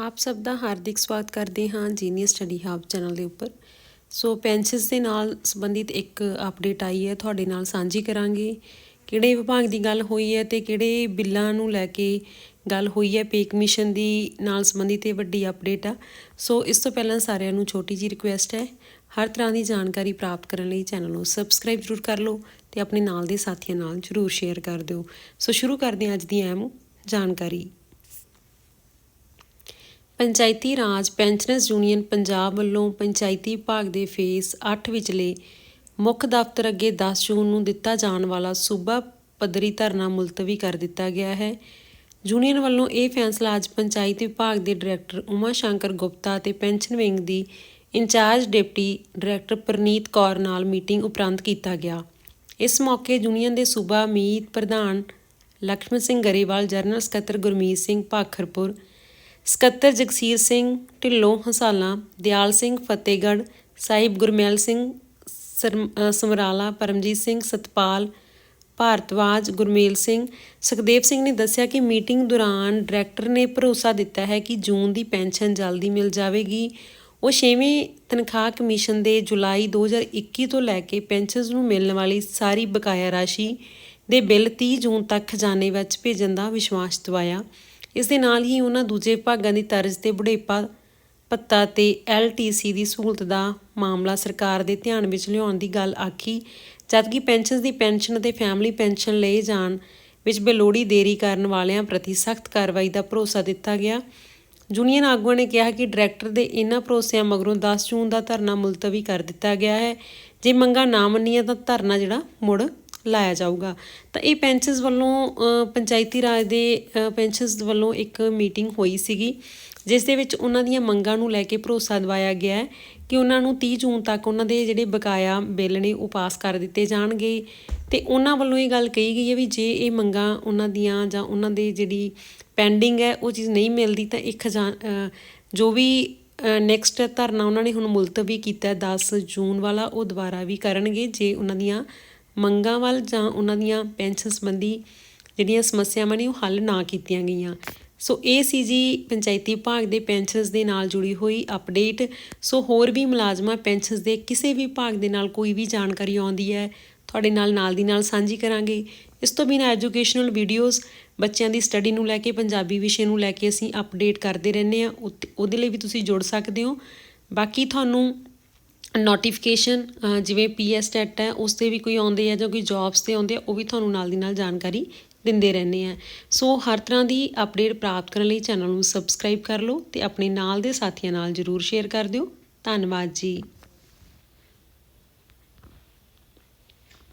ਆਪ ਸਭ ਦਾ ਹਾਰਦਿਕ ਸਵਾਗਤ ਕਰਦੇ ਹਾਂ ਜੀਨੀਅਸ ਸਟੱਡੀ ਹਬ ਚੈਨਲ ਦੇ ਉੱਪਰ। ਸੋ ਪੈਨਸ਼ਨਸ ਦੇ ਨਾਲ ਸੰਬੰਧਿਤ ਇੱਕ ਅਪਡੇਟ ਆਈ ਹੈ, ਤੁਹਾਡੇ ਨਾਲ ਸਾਂਝੀ ਕਰਾਂਗੇ। ਕਿਹੜੇ ਵਿਭਾਗ ਦੀ ਗੱਲ ਹੋਈ ਹੈ ਤੇ ਕਿਹੜੇ ਬਿੱਲਾਂ ਨੂੰ ਲੈ ਕੇ ਗੱਲ ਹੋਈ ਹੈ, ਪੇ ਕਮਿਸ਼ਨ ਦੀ ਨਾਲ ਸੰਬੰਧਿਤ ਇਹ ਵੱਡੀ ਅਪਡੇਟ ਆ। ਸੋ ਇਸ ਤੋਂ ਪਹਿਲਾਂ ਸਾਰਿਆਂ ਨੂੰ ਛੋਟੀ ਜੀ ਰਿਕੁਐਸਟ ਹੈ, ਹਰ ਤਰ੍ਹਾਂ ਦੀ ਜਾਣਕਾਰੀ ਪ੍ਰਾਪਤ ਕਰਨ ਲਈ ਚੈਨਲ ਨੂੰ ਸਬਸਕ੍ਰਾਈਬ ਜ਼ਰੂਰ ਕਰ ਲਓ ਤੇ ਆਪਣੇ ਨਾਲ ਦੇ ਸਾਥੀਆਂ ਨਾਲ ਜ਼ਰੂਰ ਸ਼ੇਅਰ ਕਰ ਦਿਓ। ਸੋ ਸ਼ੁਰੂ ਕਰਦੇ ਹਾਂ ਅੱਜ ਦੀ ਅਹਿਮ ਜਾਣਕਾਰੀ। ਪੰਚਾਇਤੀ ਰਾਜ ਪੈਨਸ਼ਨਰਸ ਯੂਨੀਅਨ ਪੰਜਾਬ ਵੱਲੋਂ ਪੰਚਾਇਤੀ ਵਿਭਾਗ ਦੇ ਫੇਸ 8 ਵਿਚਲੇ ਮੁੱਖ ਦਫ਼ਤਰ ਅੱਗੇ 10 ਜੂਨ ਨੂੰ ਦਿੱਤਾ ਜਾਣ ਵਾਲਾ ਸੂਬਾ ਪੱਧਰੀ ਧਰਨਾ ਮੁਲਤਵੀ ਕਰ ਦਿੱਤਾ ਗਿਆ ਹੈ। ਯੂਨੀਅਨ ਵੱਲੋਂ ਇਹ ਫੈਸਲਾ ਅੱਜ ਪੰਚਾਇਤ ਵਿਭਾਗ ਦੇ ਡਾਇਰੈਕਟਰ ਉਮਾ ਸ਼ੰਕਰ ਗੁਪਤਾ ਅਤੇ ਪੈਨਸ਼ਨ ਵਿੰਗ ਦੀ incharge deputy director Praneet Kaur ਨਾਲ ਮੀਟਿੰਗ ਉਪਰੰਤ ਕੀਤਾ ਗਿਆ। ਇਸ ਮੌਕੇ ਯੂਨੀਅਨ ਦੇ ਸੂਬਾ ਮੀਤ ਪ੍ਰਧਾਨ ਲక్ష్ਮਣ ਸਿੰਘ ਗਰੇਵਾਲ, ਜਨਰਲ ਸਕੱਤਰ ਗੁਰਮੀਤ ਸਿੰਘ ਭਾਖਰਪੁਰ ਸਕੱਤਰ ਜਗਸੀਰ ਸਿੰਘ, ਢਿੱਲੋਂ, ਹਸਾਲਾ, ਦਿਆਲ ਸਿੰਘ, ਫਤਿਹਗੜ੍ਹ, ਸਾਹਿਬ ਗੁਰਮੇਲ ਸਿੰਘ, ਸਰਮ- ਸਮਰਾਲਾ, ਪਰਮਜੀਤ ਸਿੰਘ, ਸਤਪਾਲ, ਭਾਰਤਵਾਜ, ਗੁਰਮੇਲ ਸਿੰਘ। ਸੁਖਦੇਵ ਸਿੰਘ ਨੇ ਦੱਸਿਆ ਕਿ ਮੀਟਿੰਗ ਦੌਰਾਨ ਡਾਇਰੈਕਟਰ ਨੇ ਭਰੋਸਾ ਦਿੱਤਾ ਹੈ ਕਿ ਜੂਨ ਦੀ ਪੈਨਸ਼ਨ ਜਲਦੀ ਮਿਲ ਜਾਵੇਗੀ। ਉਹ 6ਵੇਂ ਤਨਖਾਹ ਕਮਿਸ਼ਨ ਦੇ ਜੁਲਾਈ 2021 ਤੋਂ ਲੈ ਕੇ ਪੈਨਸ਼ਨਸ ਨੂੰ ਮਿਲਣ ਵਾਲੀ ਸਾਰੀ ਬਕਾਇਆ ਰਾਸ਼ੀ ਦੇ ਬਿੱਲ 30 ਜੂਨ ਤੱਕ ਖਜ਼ਾਨੇ ਵਿੱਚ ਭੇਜਣ ਦਾ ਵਿਸ਼ਵਾਸ ਦਿਵਾਇਆ। ਇਸ ਦੇ ਨਾਲ ਹੀ ਉਹਨਾਂ ਦੂਜੇ ਵਿਭਾਗਾਂ ਦੀ ਤਰਜ਼ ਤੇ ਬੁਢੇਪਾ ਭੱਤਾ ਤੇ ਐਲਟੀਸੀ ਦੀ ਸਹੂਲਤ ਦਾ ਮਾਮਲਾ ਸਰਕਾਰ ਦੇ ਧਿਆਨ ਵਿੱਚ ਲਿਆਉਣ ਦੀ ਗੱਲ ਆਖੀ, ਜਦਕਿ ਪੈਨਸ਼ਨਸ ਦੀ ਪੈਨਸ਼ਨ ਅਤੇ ਫੈਮਿਲੀ ਪੈਨਸ਼ਨ ਲਏ ਜਾਣ ਵਿੱਚ ਬੇਲੋੜੀ ਦੇਰੀ ਕਰਨ ਵਾਲਿਆਂ ਪ੍ਰਤੀ ਸਖਤ ਕਾਰਵਾਈ ਦਾ ਭਰੋਸਾ ਦਿੱਤਾ ਗਿਆ। ਜੂਨੀਅਰ ਆਗੂਆਂ ਨੇ ਕਿਹਾ ਕਿ ਡਾਇਰੈਕਟਰ ਦੇ ਇਹਨਾਂ ਭਰੋਸਿਆਂ ਮਗਰੋਂ 10 ਜੂਨ ਦਾ ਧਰਨਾ ਮੁਲਤਵੀ ਕਰ ਦਿੱਤਾ ਗਿਆ ਹੈ। ਜੇ ਮੰਗਾਂ ਨਾ ਮੰਨੀਆਂ ਤਾਂ ਧਰਨਾ ਜਿਹੜਾ ਮੁੜ ਲਾਇਆ ਜਾਊਗਾ। ਤਾਂ ਇਹ ਪੈਨਸ਼ਨਸ ਵੱਲੋਂ ਪੰਚਾਇਤੀ ਰਾਜ ਦੇ ਪੈਨਸ਼ਨਸ ਵੱਲੋਂ ਇੱਕ ਮੀਟਿੰਗ ਹੋਈ ਸੀਗੀ, ਜਿਸ ਦੇ ਵਿੱਚ ਉਹਨਾਂ ਦੀਆਂ ਮੰਗਾਂ ਨੂੰ ਲੈ ਕੇ ਭਰੋਸਾ ਦਿਵਾਇਆ ਗਿਆ ਹੈ ਕਿ ਉਹਨਾਂ ਨੂੰ 30 ਜੂਨ ਤੱਕ ਉਹਨਾਂ ਦੇ ਜਿਹੜੇ ਬਕਾਇਆ ਬਿੱਲ ਨੇ ਉਹ ਪਾਸ ਕਰ ਦਿੱਤੇ ਜਾਣਗੇ। ਤੇ ਉਹਨਾਂ ਵੱਲੋਂ ਇਹ ਗੱਲ ਕਹੀ ਗਈ ਹੈ ਵੀ ਜੇ ਇਹ ਮੰਗਾਂ ਉਹਨਾਂ ਦੀਆਂ ਜਾਂ ਉਹਨਾਂ ਦੇ ਜਿਹੜੀ ਪੈਂਡਿੰਗ ਹੈ ਉਹ ਚੀਜ਼ ਨਹੀਂ ਮਿਲਦੀ ਤਾਂ ਇੱਕ ਜੋ ਵੀ ਨੈਕਸਟ ਧਰਨਾ ਉਹਨਾਂ ਨੇ ਹੁਣ ਮੁਲਤਵੀ ਕੀਤਾ ਹੈ 10 ਜੂਨ ਵਾਲਾ ਉਹ ਦੁਬਾਰਾ ਵੀ ਕਰਨਗੇ ਜੇ ਉਹਨਾਂ ਦੀਆਂ ਮੰਗਾਂ ਵੱਲ ਜਾਂ ਉਹਨਾਂ ਦੀਆਂ ਪੈਨਸ਼ਨ ਸੰਬੰਧੀ ਜਿਹੜੀਆਂ ਸਮੱਸਿਆਵਾਂ ਨੇ ਉਹ ਹੱਲ ਨਾ ਕੀਤੀਆਂ ਗਈਆਂ। ਸੋ ਇਹ ਸੀ ਜੀ ਪੰਚਾਇਤੀ ਵਿਭਾਗ ਦੇ ਪੈਨਸ਼ਨਸ ਦੇ ਨਾਲ ਜੁੜੀ ਹੋਈ ਅਪਡੇਟ ਸੋ ਹੋਰ ਵੀ ਮੁਲਾਜ਼ਮਾਂ ਪੈਨਸ਼ਨਸ ਦੇ ਕਿਸੇ ਵੀ ਵਿਭਾਗ ਦੇ ਨਾਲ ਕੋਈ ਵੀ ਜਾਣਕਾਰੀ ਆਉਂਦੀ ਹੈ, ਤੁਹਾਡੇ ਨਾਲ ਨਾਲ ਦੀ ਨਾਲ ਸਾਂਝੀ ਕਰਾਂਗੇ। ਇਸ ਤੋਂ ਬਿਨਾਂ ਐਜੂਕੇਸ਼ਨਲ ਵੀਡੀਓਜ਼ ਬੱਚਿਆਂ ਦੀ ਸਟੱਡੀ ਨੂੰ ਲੈ ਕੇ, ਪੰਜਾਬੀ ਵਿਸ਼ੇ ਨੂੰ ਲੈ ਕੇ ਅਸੀਂ ਅਪਡੇਟ ਕਰਦੇ ਰਹਿੰਦੇ ਆ ਉਹਦੇ ਲਈ ਵੀ ਤੁਸੀਂ ਜੁੜ ਸਕਦੇ ਹੋ। ਬਾਕੀ ਤੁਹਾਨੂੰ ਨੋਟੀਫਿਕੇਸ਼ਨ ਜਿਵੇਂ ਪੀਐਸ ਟੈਟ ਹੈ, ਉਸ ਤੇ ਵੀ ਕੋਈ ਆਉਂਦੇ ਆ ਜਾਂ ਕੋਈ ਜੌਬਸ ਤੇ ਆਉਂਦੇ ਆ, ਉਹ ਵੀ ਤੁਹਾਨੂੰ ਨਾਲ ਦੀ ਨਾਲ ਜਾਣਕਾਰੀ ਦਿੰਦੇ ਰਹਿੰਦੇ ਆ। ਸੋ ਹਰ ਤਰ੍ਹਾਂ ਦੀ ਅਪਡੇਟ ਪ੍ਰਾਪਤ ਕਰਨ ਲਈ ਚੈਨਲ ਨੂੰ ਸਬਸਕ੍ਰਾਈਬ ਕਰ ਲਓ ਤੇ ਆਪਣੇ ਨਾਲ ਦੇ ਸਾਥੀਆਂ ਨਾਲ ਜਰੂਰ ਸ਼ੇਅਰ ਕਰ ਦਿਓ। ਧੰਨਵਾਦ ਜੀ।